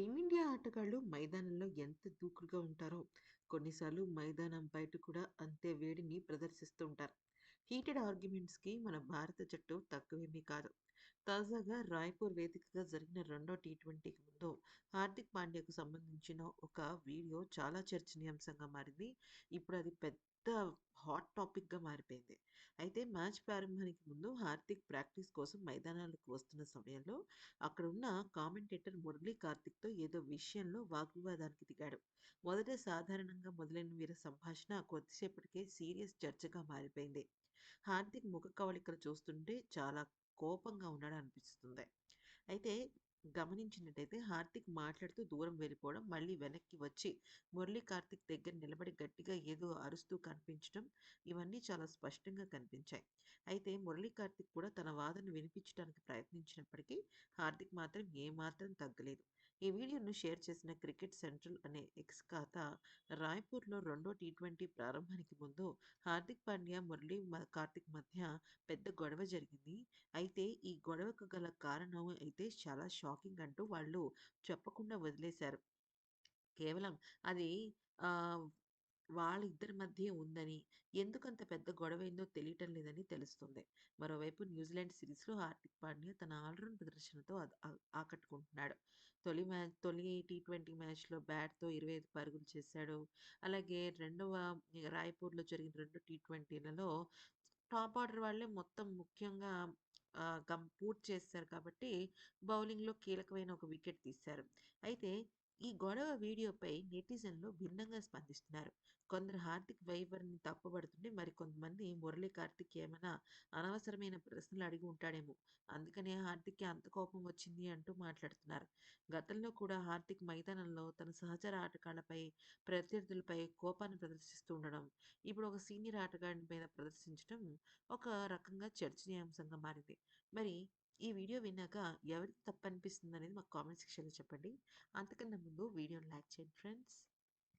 Team India ఆటగాళ్ళు మైదానంలో ఎంత దూకుడుగా ఉంటారో, కొన్నిసార్లు మైదానం బయట కూడా అంతే వేడిని ప్రదర్శిస్తూ ఉంటారు. హీటెడ్ ఆర్గ్యుమెంట్స్‌కి మన భారత జట్టు తక్కువేమీ కాదు. తాజాగా రాయ్‌పూర్ వేదికగా జరిగిన రెండో టీ20కి ముందు హార్దిక్ పాండ్యాకు సంబంధించిన ఒక వీడియో చాలా చర్చనీయాంశంగా మారింది. ఇప్పుడు అది పెద్ద హాట్ టాపిక్‌గా మారిపోయింది. అయితే మ్యాచ్ ప్రారంభానికి ముందు హార్దిక్ ప్రాక్టీస్ కోసం మైదానాలకు వస్తున్న సమయంలో అక్కడున్న కామెంటేటర్ మురళీ కార్తిక్‌తో ఏదో విషయంలో వాగ్వివాదానికి దిగాడు. మొదట సాధారణంగా మొదలైన వీరి సంభాషణ కొద్దిసేపటికే సీరియస్ చర్చగా మారిపోయింది. హార్దిక్ ముఖ కవళికలు చూస్తుంటే చాలా కోపంగా ఉన్నాడు అనిపిస్తుంది అయితే గమనించినట్టయితే హార్దిక్ మాట్లాడుతూ దూరం వెళ్ళిపోవడం, మళ్ళీ వెనక్కి వచ్చి మురళీ కార్తిక్ దగ్గర నిలబడి గట్టిగా ఏదో అరుస్తూ కనిపించడం ఇవన్నీ చాలా స్పష్టంగా కనిపించాయి. అయితే మురళీ కార్తిక్ కూడా తన వాదన వినిపించడానికి ప్రయత్నించినప్పటికీ హార్దిక్ మాత్రం ఏమాత్రం తగ్గలేదు. ఈ వీడియోను షేర్ చేసిన క్రికెట్ సెంట్రల్ అనే ఎక్స్ ఖాతా రాయ్‌పూర్‌లో రెండో టీ20 ప్రారంభానికి ముందు హార్దిక్ పాండ్యా, మురళీ కార్తిక్ మధ్య పెద్ద గొడవ జరిగింది. అయితే ఈ గొడవకు గల కారణం అయితే చాలా షాకింగ్ అంటూ వాళ్ళు చెప్పకుండా వదిలేశారు. కేవలం అది వాళ్ళిద్దరి మధ్య ఉందని, ఎందుకంత పెద్ద గొడవైందో తెలియటం లేదని తెలుస్తుంది. మరోవైపు న్యూజిలాండ్ సిరీస్‌లో హార్దిక్ పాండ్యా తన ఆల్‌రౌండ్ ప్రదర్శనతో ఆకట్టుకుంటున్నాడు. తొలి మ్యాచ్ తొలి టీ20 మ్యాచ్‌లో బ్యాట్‌తో 25 పరుగులు చేశాడు. అలాగే రెండవ రాయ్‌పూర్‌లో జరిగిన రెండు టీ20లలో టాప్ ఆర్డర్ వాళ్ళే మొత్తం ముఖ్యంగా గం పూర్తి చేస్తారు కాబట్టి బౌలింగ్‌లో కీలకమైన ఒక వికెట్ తీశారు. అయితే ఈ గొడవ వీడియోపై నెటిజన్లు భిన్నంగా స్పందిస్తున్నారు. కొందరు హార్దిక్ వైఖరిని తప్పుపడుతుంటే మరికొంతమంది మురళీ కార్తిక్ ఏమైనా అనవసరమైన ప్రశ్నలు అడిగి ఉంటాడేమో, అందుకనే హార్దిక్‌కి అంత కోపం వచ్చింది అంటూ మాట్లాడుతున్నారు. గతంలో కూడా హార్దిక్ మైదానంలో తన సహచర ఆటగాళ్ళపై, ప్రత్యర్థులపై కోపాన్ని ప్రదర్శిస్తూ ఉండడం, ఇప్పుడు ఒక సీనియర్ ఆటగాడి మీద ప్రదర్శించడం ఒక రకంగా చర్చనీయాంశంగా మారింది. మరి ఈ వీడియో విన్నాక ఎవరికి తప్పనిపిస్తుందనేది మాకు కామెంట్ సెక్షన్‌లో చెప్పండి. అంతకన్నా ముందు వీడియోని లైక్ చేయండి ఫ్రెండ్స్.